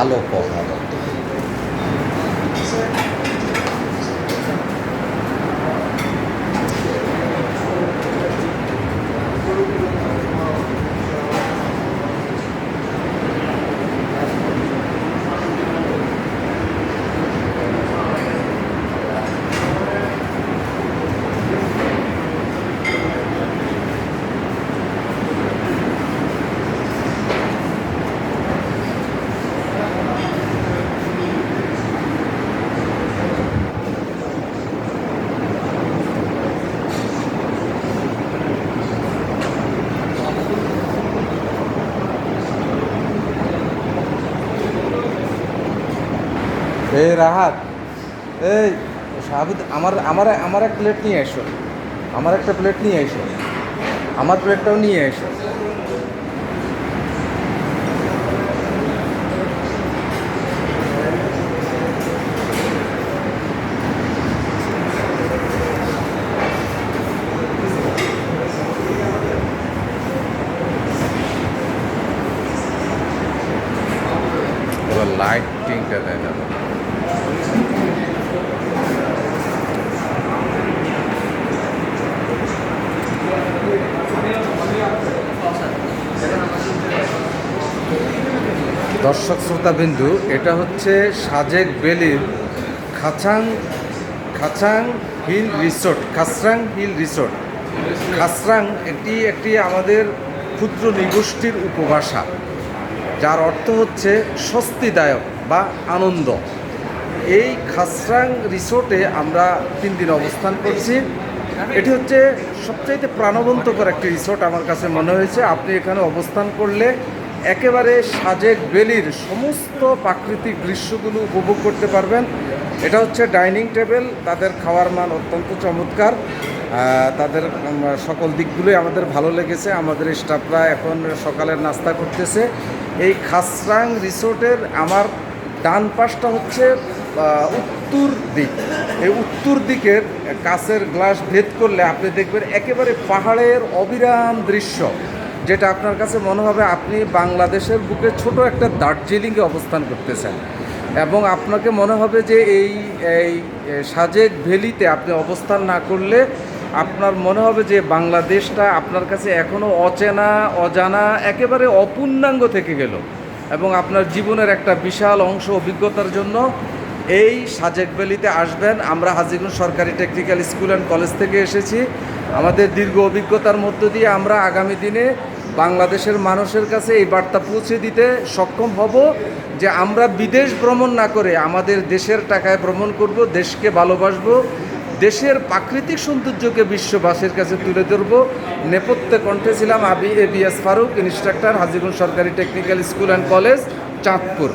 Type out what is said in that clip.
আলো কথা এই রাহাত, এই শাহাবুদ আমার আমার আমার এক প্লেট নিয়ে এসো। আমার একটা প্লেট নিয়ে এসো। আমার প্লেটটাও নিয়ে এসো। লাইটিংটা দেয় না দর্শক শ্রোতাবিন্দু, এটা হচ্ছে Sajek বেলির Khachang Khachang hill resort, Khasrang hill resort. Khasrang একটি একটি আমাদের ক্ষুদ্র নিগোষ্ঠীর উপভাষা, যার অর্থ হচ্ছে স্বস্তিদায়ক বা আনন্দ। এই খাসরাং রিসোর্টে আমরা তিন দিন অবস্থান করছি। এটি হচ্ছে সবচাইতে প্রাণবন্তকর একটি রিসোর্ট আমার কাছে মনে হয়েছে। আপনি এখানে অবস্থান করলে একেবারে সাজেক বেলির সমস্ত প্রাকৃতিক দৃশ্যগুলো উপভোগ করতে পারবেন। এটা হচ্ছে ডাইনিং টেবিল, তাদের খাওয়ার মান অত্যন্ত চমৎকার। তাদের সকল দিকগুলোই আমাদের ভালো লেগেছে। আমাদের স্টাফরা এখন সকালের নাস্তা করতেছে। এই খাসরাং রিসোর্টের আমার ডান পাশটা হচ্ছে উত্তর দিক, এই উত্তর দিকের কাছের গ্লাস ভেদ করলে আপনি দেখবেন একেবারে পাহাড়ের অবিরাম দৃশ্য, যেটা আপনার কাছে মনে হবে আপনি বাংলাদেশের বুকে ছোট একটা দার্জিলিংয়ে অবস্থান করতেছেন। এবং আপনাকে মনে হবে যে এই এই সাজেক ভ্যালিতে আপনি অবস্থান না করলে আপনার মনে হবে যে বাংলাদেশটা আপনার কাছে এখনও অচেনা, অজানা, একেবারে অপূর্ণাঙ্গ থেকে গেল। এবং আপনার জীবনের একটা বিশাল অংশ অভিজ্ঞতার জন্য এই সাজেক ভ্যালিতে আসবেন। আমরা হাজিগঞ্জ সরকারি টেকনিক্যাল স্কুল অ্যান্ড কলেজ থেকে এসেছি। আমাদের দীর্ঘ অভিজ্ঞতার মধ্য দিয়ে আমরা আগামী দিনে বাংলাদেশের মানুষের কাছে এই বার্তা পৌঁছে দিতে সক্ষম হব যে আমরা বিদেশ ভ্রমণ না করে আমাদের দেশের টাকায় ভ্রমণ করব, দেশকে ভালোবাসবো, দেশের প্রাকৃতিক সৌন্দর্যকে বিশ্ববাসীর কাছে তুলে ধরবো। নেপথ্যে কণ্ঠে ছিলাম Abi A B S Faruk instructor Hajiganj সরকারি technical school and college Chandpur.